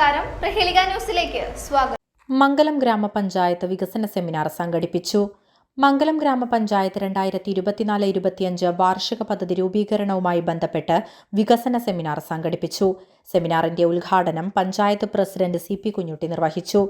നമസ്കാരം. പ്രഹേളിക ന്യൂസിലേക്ക് സ്വാഗതം. മംഗലം ഗ്രാമപഞ്ചായത്ത് വികസന സെമിനാർ സംഘടിപ്പിച്ചു. മംഗലം ഗ്രാമപഞ്ചായത്ത് രണ്ടായിരത്തി ഇരുപത്തിനാല് ഇരുപത്തിയഞ്ച് വാർഷിക പദ്ധതി രൂപീകരണവുമായി ബന്ധപ്പെട്ട് വികസന സെമിനാർ സംഘടിപ്പിച്ചു. സെമിനാറിന്റെ ഉദ്ഘാടനം panchayat president C P Kunhutty നിർവഹിച്ചു.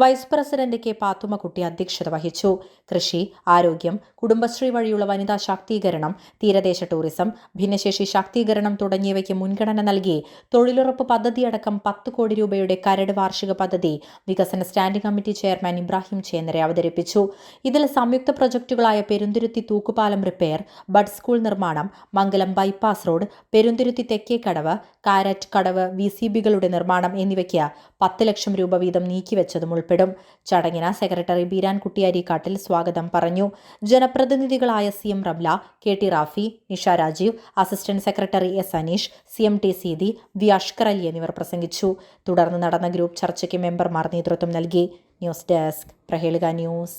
വൈസ് പ്രസിഡന്റ് കെ പാത്തുമ്മക്കുട്ടി അധ്യക്ഷത വഹിച്ചു. കൃഷി ആരോഗ്യം കുടുംബശ്രീ വഴിയുള്ള വനിതാ ശാക്തീകരണം തീരദേശ ടൂറിസം ഭിന്നശേഷി ശാക്തീകരണം തുടങ്ങിയവയ്ക്ക് മുൻഗണന നൽകി തൊഴിലുറപ്പ് പദ്ധതിയടക്കം പത്ത് കോടി രൂപയുടെ കരട് വാർഷിക പദ്ധതി വികസന standing committee chairman Ibrahim Chennare അവതരിപ്പിച്ചു. ഇതിൽ സംയുക്ത പ്രൊജക്ടുകളായ പെരുന്തുരുത്തി തൂക്കുപാലം റിപ്പയർ ബഡ് സ്കൂൾ നിർമ്മാണം Mangalam bypass road Perunthuruthi Thekkekadavu carrot കടവ് വി സി ബികളുടെ നിർമ്മാണം എന്നിവയ്ക്ക് പത്ത് ലക്ഷം രൂപ വീതം നീക്കിവെച്ചതും ഉൾപ്പെടും. ചടങ്ങിന് സെക്രട്ടറി ബീരാൻകുട്ടി അരിക്കാട്ടിൽ സ്വാഗതം പറഞ്ഞു. ജനപ്രതിനിധികളായ C M Ramla K T Rafi Nisha Rajeev assistant secretary S Aneesh C M T Seethi V Ashkar Ali എന്നിവർ പ്രസംഗിച്ചു. തുടർന്ന് നടന്ന ഗ്രൂപ്പ് ചർച്ചയ്ക്ക് മെമ്പർമാർ നേതൃത്വം നൽകി. News desk Prahelika news.